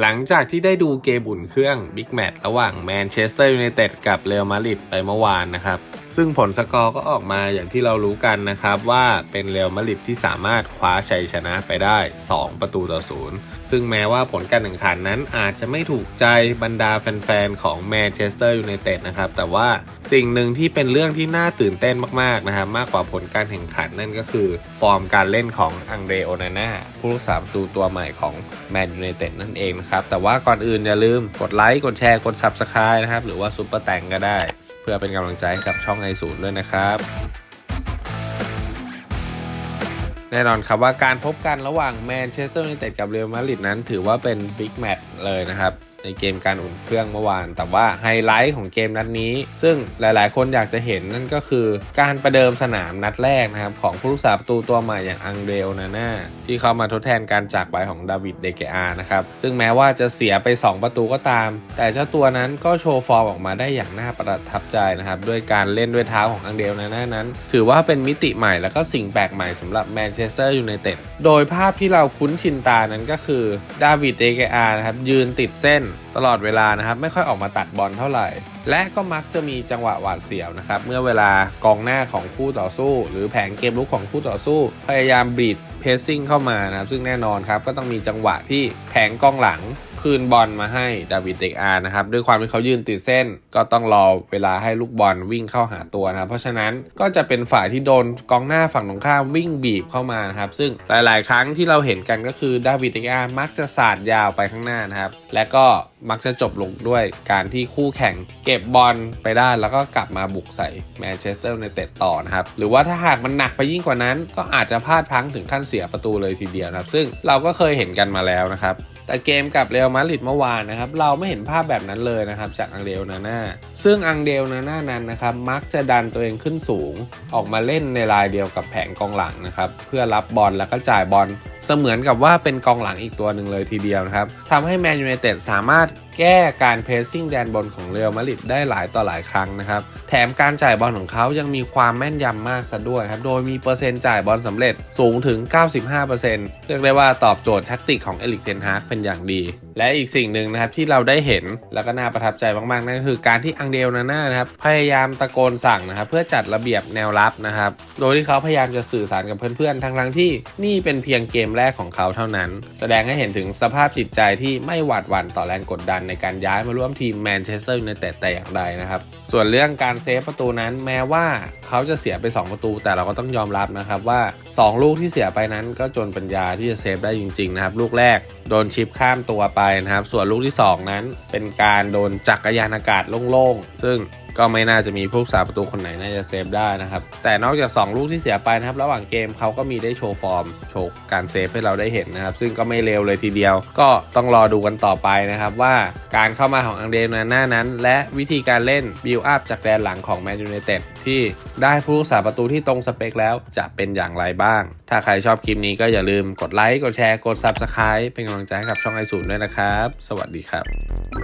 หลังจากที่ได้ดูเกมบุ่นเครื่องบิ๊กแมตช์ระหว่างแมนเชสเตอร์ยูไนเต็ดกับเรอัลมาดริดไปเมื่อวานนะครับ ซึ่งผลสกอร์ก็ออกมาอย่างที่เรารู้กันนะครับ ว่าเป็นเรอัลมาดริดที่สามารถคว้าชัยชนะไปได้ 2 ประตูต่อศูนย์ซึ่งแม้ว่าผลการแข่งขันนั้นอาจจะไม่ถูกใจบรรดาแฟนๆ ของแมนเชสเตอร์ยูไนเต็ดนะครับ แต่ว่าสิ่งหนึ่งที่เป็นเรื่องที่น่าตื่นเต้นมากๆนะครับมากกว่าผลการแข่งขันนั่นก็คือ ฟอร์มการเล่นของอังเดรโอนาน่าผู้รักษาประตูตัวใหม่ของแมนยูไนเต็ดนั่นเองนะครับแต่ว่าก่อนอื่นอย่าลืมกดไลค์กดแชร์กด Subscribe นะครับหรือว่าซุปเปอร์แตงก็ได้ เพื่อเป็นกำลังใจให้กับช่องไอศูนย์ด้วยนะครับ แน่นอนครับว่าการพบกันระหว่างแมนเชสเตอร์ยูไนเต็ดกับเรอัลมาดริดนั้นถือว่าเป็นบิ๊กแมตช์เลยนะครับ ในเกมการอุ่นเครื่องเมื่อวาน แต่ว่าไฮไลท์ของเกมนัดนี้ ซึ่งหลายๆ คนอยากจะเห็นนั่นก็คือการประเดิมสนามนัดแรกนะครับ ของผู้รักษาประตูตัวใหม่อย่างอังเดลนาน่าที่เข้ามาทดแทนการจากไปของดาวิดเดเกอานะครับ ซึ่งแม้ว่าจะเสียไป 2 ประตูก็ตาม แต่เจ้าตัวนั้นก็โชว์ฟอร์มออกมาได้อย่างน่าประทับใจนะครับด้วยการเล่นด้วยเท้าของอังเดลนาน่านั้น ถือว่าเป็นมิติใหม่แล้วก็สิ่งแปลกใหม่สำหรับแมนเชสเตอร์ยูไนเต็ดโดยภาพที่เราคุ้นชินตานั้นก็คือดาวิดเดเกอานะครับยืนติดเส้นตลอดเวลานะครับ ไม่ค่อยออกมาตัดบอลเท่าไหร่ และก็มักจะมีจังหวะหวาดเสียวนะครับ เมื่อเวลากองหน้าของคู่ต่อสู้ หรือแผงเกมลุกของคู่ต่อสู้ พยายามบีดเพสซิ่งเข้ามานะครับซึ่งแน่นอนครับก็ต้องมีจังหวะที่แผงกองหลัง คืนบอลมาให้ดาวิดเด็กอาร์นะครับ ด้วยความที่เขายืนติดเส้น ก็ต้องรอเวลาให้ลูกบอลวิ่งเข้าหาตัวนะ เพราะฉะนั้นก็จะเป็นฝ่ายที่โดนกองหน้าฝั่งตรงข้ามวิ่งบีบเข้ามานะครับ ซึ่งหลาย ๆ ครั้งที่เราเห็นกันก็คือดาวิดเด็กอาร์มักจะสาดยาวไปข้างหน้านะครับ และก็มักจะจบลงด้วยการที่คู่แข่งเก็บบอลไปได้แล้วก็กลับมาบุกใส่แมนเชสเตอร์ยูไนเตดต่อนะครับ หรือว่าถ้าหากมันหนักไปยิ่งกว่านั้น ก็อาจจะพลาดพลั้งถึงขั้นเสียประตูเลยทีเดียวนะครับ ซึ่งเราก็เคยเห็นกันมาแล้วนะครับ แต่เกมกับเรอัลมาดริดเมื่อวานนะครับเราไม่เห็นภาพแบบนั้นเลยนะครับจากอังเดลนาน่าซึ่งอังเดลนาน่านั้นนะครับมักจะดันตัวเองขึ้นสูง ออกมาเล่นในลายเดียวกับแผงกองหลังนะครับเพื่อรับบอลแล้วก็จ่ายบอลเสมือนกับว่าเป็นกองหลังอีกตัวหนึ่งเลยทีเดียวนะครับทำให้แมนยูไนเต็ดสามารถ แก้การเพรสซิ่งแดนบนของเรอัลมาดริดได้หลายต่อหลายครั้งนะครับ แถมการจ่ายบอลของเขายังมีความแม่นยำมากซะด้วยครับ โดยมีเปอร์เซ็นต์จ่ายบอลสำเร็จสูงถึง 95%เรียกได้ว่าตอบโจทย์แท็กติกของเอลิกเทนฮากเป็นอย่างดี และอีกสิ่งหนึ่งนะครับที่เราได้เห็นแล้วก็น่าประทับใจมากๆ นั่นก็คือการที่อังเดลนาน่านะครับพยายามตะโกนสั่งนะครับเพื่อจัดระเบียบแนวรับนะครับ โดยที่เขาพยายามจะสื่อสารกับเพื่อนๆ ทั้งๆที่นี่เป็นเพียงเกมแรกของเขาเท่านั้น แสดงให้เห็นถึงสภาพจิตใจที่ไม่หวาดหวั่นต่อแรงกดดันในการย้ายมาร่วมทีมแมนเชสเตอร์ยูไนเต็ดแต่อย่างใดนะครับ ส่วนเรื่องการเซฟประตูนั้นแม้ว่าเขาจะเสียไป 2 ประตู แต่เราก็ต้องยอมรับนะครับว่า 2 ลูกที่เสียไปนั้นก็จนปัญญาที่จะเซฟได้จริงๆนะครับลูกแรกโดนชิปข้ามตัวไปนะครับ ส่วนลูกที่ 2 นั้นเป็นการโดนจักรยานอากาศโล่งๆซึ่ง ก็ไม่น่าจะมีผู้รักษาประตูคนไหนน่าจะเซฟได้นะครับ แต่นอกจาก 2 ลูกที่เสียไปนะครับ ระหว่างเกมเขาก็มีได้โชว์ฟอร์ม โชว์การเซฟให้เราได้เห็นนะครับ ซึ่งก็ไม่เร็วเลยทีเดียว ก็ต้องรอดูกันต่อไปนะครับ ว่าการเข้ามาของอังเดรนาน่านั้น และวิธีการเล่นบิลอัพจากแดนหลังของแมนยูไนเต็ดที่ได้ผู้รักษาประตูที่ตรงสเปคแล้วจะเป็นอย่างไรบ้าง ถ้าใครชอบคลิปนี้ก็อย่าลืมกดไลค์กดแชร์กด Subscribe เป็นกำลังใจให้กับช่องไอศูนย์ด้วยนะครับ สวัสดีครับ